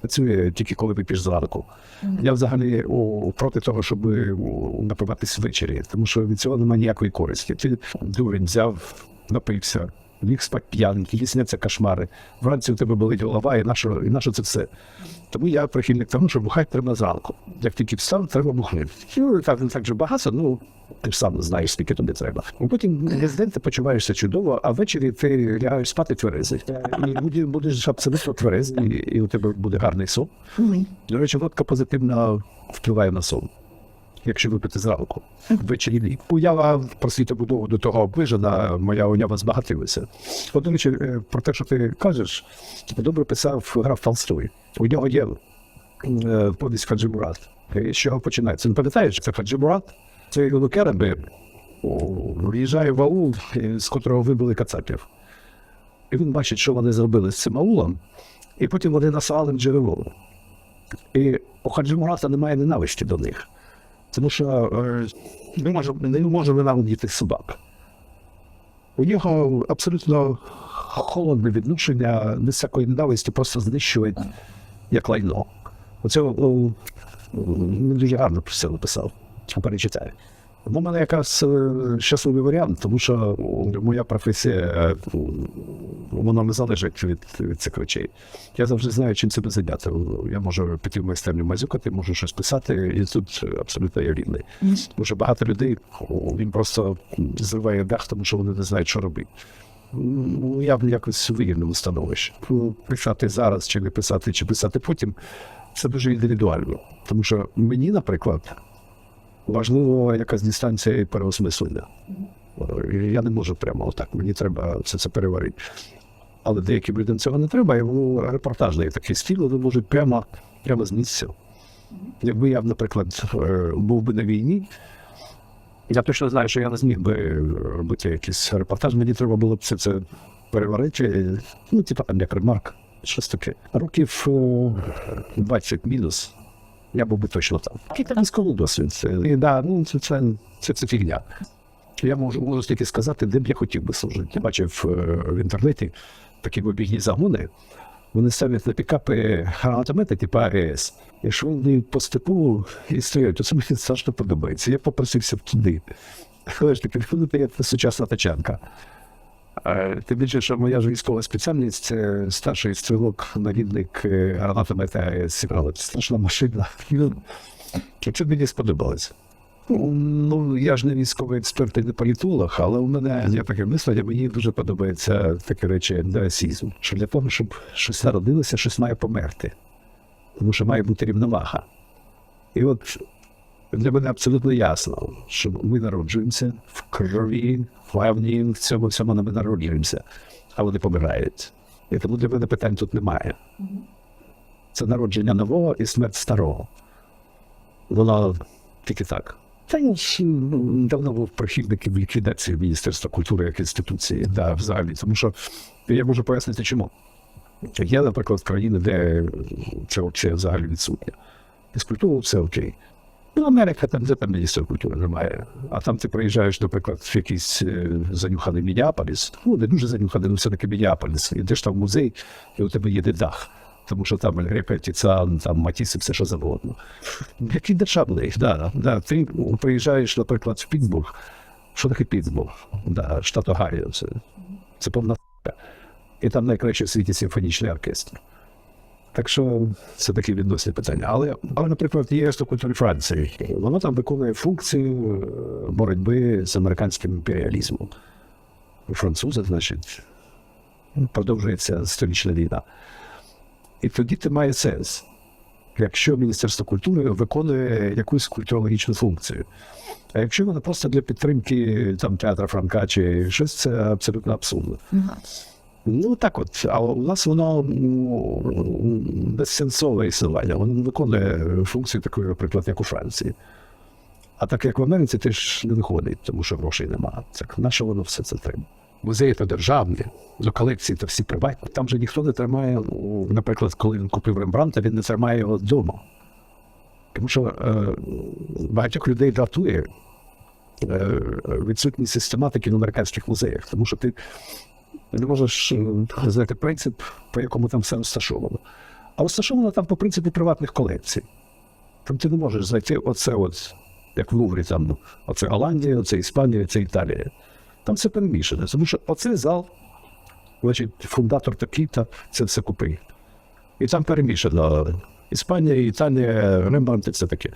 працює тільки коли вип'єш зранку. Я взагалі о, проти того, щоб напиватись ввечері, тому що від цього немає ніякої користі. Ти дурень взяв, напився, ліг спать п'яненький, сняться кошмари. Вранці у тебе болить голова, і нащо, і нащо це все? Тому я прихильник того, що бухати треба зранку. Як тільки встав, треба бухнути. Ну, так, так же багато, ну ти ж сам знаєш, скільки тобі треба. Потім десь день ти почуваєшся чудово, а ввечері ти лягаєш спати тверезий. І буде- будеш абсолютно тверезий, і, і у тебе буде гарний сон. До речі, водка позитивно впливає на сон. Якщо випити зранку, ввечері ні. Уява про світобудову до того обмежена, моя уява збагатилася. От, до е, про те, що ти кажеш, добре писав граф Толстой. У нього є е, повість Хаджимурат. З чого починається? Не пам'ятаєш, це Хаджимурат? Це кераби в'їжджає в аул, е, з котрого вибили кацапів. І він бачить, що вони зробили з цим аулом, і потім вони насали джерело. І у Хаджимурата немає ненависті до них. Тому що е, не може, не може ненавидіти собак. У нього абсолютно холодне відношення, без всякої ненависті, просто знищує як лайно. Оце він дуже гарно про це написав. Перечитаю. У мене якраз е, щасливий варіант, тому що моя професія е, вона не залежить від, від цих речей. Я завжди знаю, чим себе зайняти. Я можу піти в майстерню мазюкати, можу щось писати, і тут абсолютно я рівний. Тому що багато людей їм просто зриває дах, тому що вони не знають, що робити. Ну, я в якось вигідному становищі. Ну, Писати зараз, чи не писати, чи писати потім, це дуже індивідуально. Тому що мені, наприклад, важливо якась дистанція і переосмислення. Е, Я не можу прямо отак, мені треба це, це переварити. Але деяким людям цього не треба, і воно репортажний такий стиль, вони можуть прямо, прямо з місця. Якби я, наприклад, е, був би на війні, я точно знаю, що я не зміг би робити якийсь репортаж, мені треба було б все це переварити, ну, типа там як ремарк, щось таке. Років е, 20 мінус. Я був би точно там. Китайського досвід. Це, і, да, ну, це, це, це, це фігня. Я можу, можу тільки сказати, де б я хотів би служити. Я бачив е, в інтернеті такі вибігні загони. Вони ставлять на пікапи гранатомети типу АЕС. Якщо вони по степу і стоять, то це мені страшно подобається. Я попросився б туди. Але ж таки, це сучасна тачанка. Е, Тим більше, що моя ж військова спеціальність старший стрілок, навідник е, гранатомета АЕС. Страшна машина. Ну, Це мені сподобалось. Ну, я ж не військовий експерт і не політолог, але у мене є таке мислення, мені дуже подобається такі речі ендоасізм. Що для того, щоб щось народилося, щось має померти. Тому що має бути рівновага. І от для мене абсолютно ясно, що ми народжуємося в крові, вогні, в цьому всьому ми народжуємося, а вони помирають. І тому для мене питань тут немає. Це народження нового і смерть старого. Воно тільки так. Та ж ну, давно був прихильником ліквідації Міністерства культури як інституції, да, взагалі. Тому що я можу пояснити, чому. Є, наприклад, країни, де це взагалі відсутнє. З культурою все окей. Ну, Америка, там, де там міністра культури немає. А там ти приїжджаєш, наприклад, в якийсь е, занюханий Мініаполіс, ну, не дуже занюханий, ну все-таки Мініаполіс. Йдеш там в музей, і у тебе є дах. Тому що там Река, Тіцан, там Матіс і все що завгодно. Який державний, да, да. Ти приїжджаєш, наприклад, в Пітсбург. Що таке Пітсбург? Да, штат Огайо. Це, це повна. І там найкращий в світі симфонічний оркестр. Так що це такі відносні питання. Але, але наприклад, є культури Франції. Воно там виконує функцію е, боротьби з американським імперіалізмом. У французи, значить, продовжується сторічна війна. І тоді це має сенс, якщо Міністерство культури виконує якусь культурологічну функцію. А якщо вона просто для підтримки там, театра Франка чи щось, це абсолютно абсурдно. Ну так от, а у нас воно безсенсове існування. Воно виконує функцію такої, наприклад, як у Франції. А так як в Америці теж не виходить, тому що грошей немає. Так на що воно все це треба? Музеї то державні, до колекції то всі приватні. Там же ніхто не тримає, ну, наприклад, коли він купив Рембранта, він не тримає його вдома. Тому що е, багатьох людей дратує е, відсутність систематики в американських музеях, тому що ти не можеш е, знати принцип, по якому там все розташовано. А розташована там по принципі приватних колекцій. Там ти не можеш зайти оце от, як в Луврі, там, оце Голландія, оце Іспанія, це Італія. Там все перемішане. Тому що оцей зал, значить, фундатор такий-то, це все купив. І там перемішано Іспанія, Італія, Рембрандт і все таке.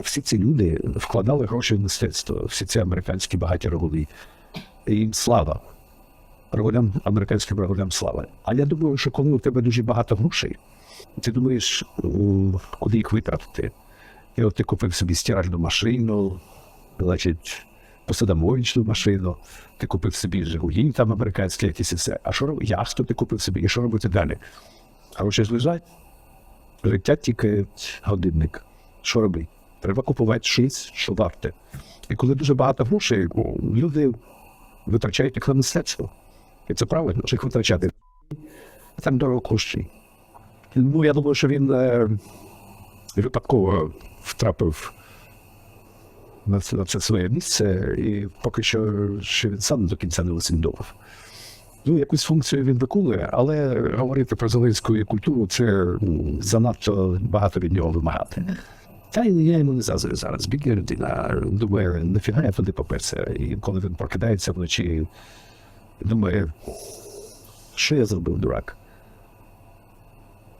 Всі ці люди вкладали гроші в мистецтво, всі ці американські багаті регулі. І їм слава. Регулям, американським регулям слава. А я думаю, що коли у тебе дуже багато грошей, ти думаєш, куди їх витратити. І от ти купив собі стиральну машину, значить, посудомоїчну машину, ти купив собі Жигулі, там американські якісь і все. А що робити? Яхту ти купив собі, і що робити далі? Гроші ж лежать. Життя тільки годинник. Що робити? Треба купувати щось, що варте. І коли дуже багато грошей, люди витрачають їх на мистецтво. І це правильно, що їх витрачати. Там дорого коштує. Ну, я думаю, що він е, випадково втрапив на це, на це своє місце, і поки що ще він сам до кінця не усвідомив. Ну, якусь функцію він виконує, але говорити про зеленську культуру це м, занадто багато від нього вимагати. Та й я йому не заздрю зараз. Бідна людина думає, нафіга я туди поперся. І коли він прокидається вночі, думає, що я зробив, дурак?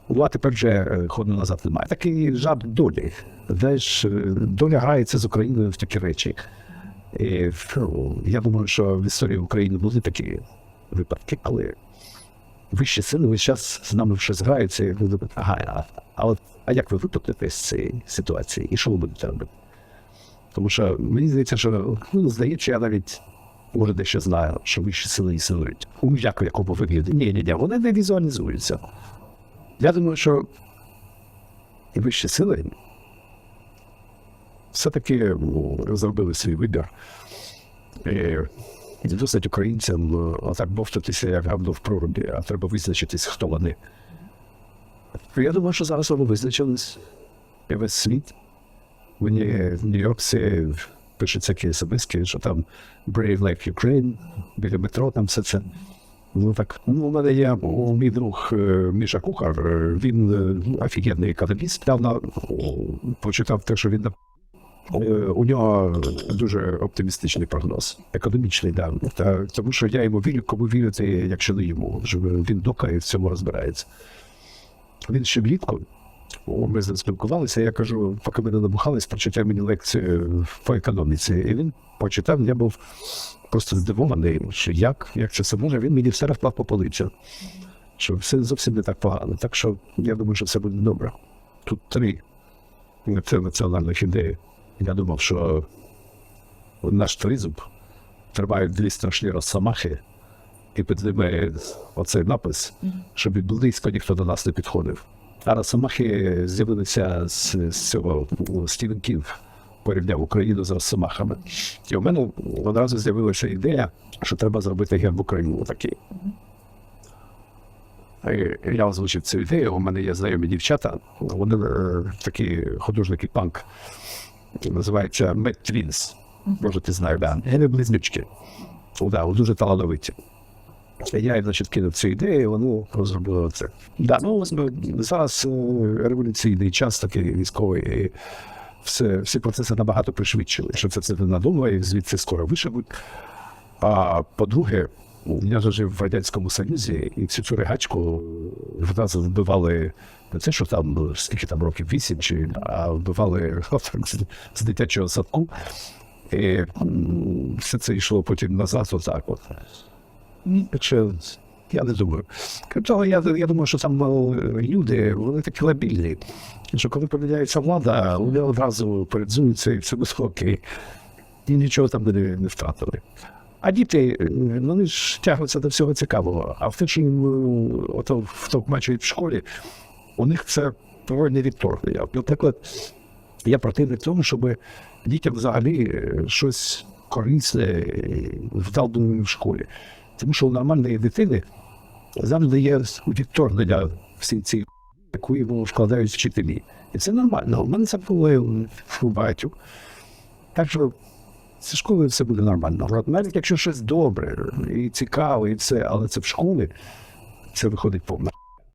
А тепер вже е, ходу назад немає. Такий жарт долі. Знаєш, е, доля грається з Україною в такі речі. І, я думаю, що в історії України були такі випадки, але вищі сили весь час з нами вже зграються. І думаєте, ага, а, а, от, а як ви випутаєте з цієї ситуації? І що ви будете робити? Тому що мені здається, що ну, здається, я навіть може дещо знаю, що вищі сили існують. У якому вигляді? Ні, ні, ні, вони не візуалізуються. Я думаю, що і вищі сили все-таки зробили свій вибір. І досить українцям е, отак бовтатися, як гавно в прорубі, а треба визначитись, хто вони. Я думаю, що зараз вони визначились і весь світ. Мені в Нью-Йорксі пишуть такі смс що там Brave Like Ukraine, біля метро, там все це. Ну так, ну, у мене є мій друг е, Міша Кухар, е, він е, офігенний економіст. Давно почитав те, що він у нього дуже оптимістичний прогноз, економічний, да. Та, тому що я йому вірю, кому вірити, якщо не йому. Він дока і в цьому розбирається. Він ще влітку. О, Ми з ним спілкувалися, я кажу, поки ми не набухались, прочитай мені лекцію по економіці. І він почитав, я був просто здивований, що як, як це все може, він мені все розклав по полицям. Що все зовсім не так погано. Так що я думаю, що все буде добре. Тут три національних ідеї. Я думав, що наш тризуб тримають дві страшні розсамахи, і під ними оцей напис, щоб близько ніхто до нас не підходив. А росомахи з'явилися з, з цього Стівен Кінг порівняв Україну з росомахами. І у мене одразу з'явилася ідея, що треба зробити герб України такий. Я озвучив цю ідею. У мене є знайомі дівчата, вони е, такі художники панк, називаються Mad Twins. Може, ти знаєш, да. Вони близнючки. Да, дуже талановиті. Я значить, кинув цю ідею, вони розробили це. Да, ну, зараз е, революційний час такий військовий, і все, всі процеси набагато пришвидшили, що це все і звідси скоро вишибуть. А по-друге, я ж жив в Радянському Союзі, і всю цю ригачку нас вбивали не це, що там скільки там років вісім, чи а вбивали з дитячого садку. І все це йшло потім назад, отак. От. Що я не думаю. Крім того, я, я думаю, що там е, люди, вони такі лабільні. Що коли поміняється влада, вони одразу передзуються і все буде. І нічого там не, не втратили. А діти, е, вони ж тягнуться до всього цікавого. А в те, що е, ото втовмачують в школі, у них це провольне відторгнення. Наприклад, я противник тому, щоб дітям взагалі щось корисне е, в школі. Тому що у нормальної дитини завжди є відторгнення всі ці, яку йому вкладають вчителі. І це нормально. У мене це було у багатьох. Так що зі школою все буде нормально. Навіть якщо щось добре і цікаве, і все, але це в школі, це виходить повна.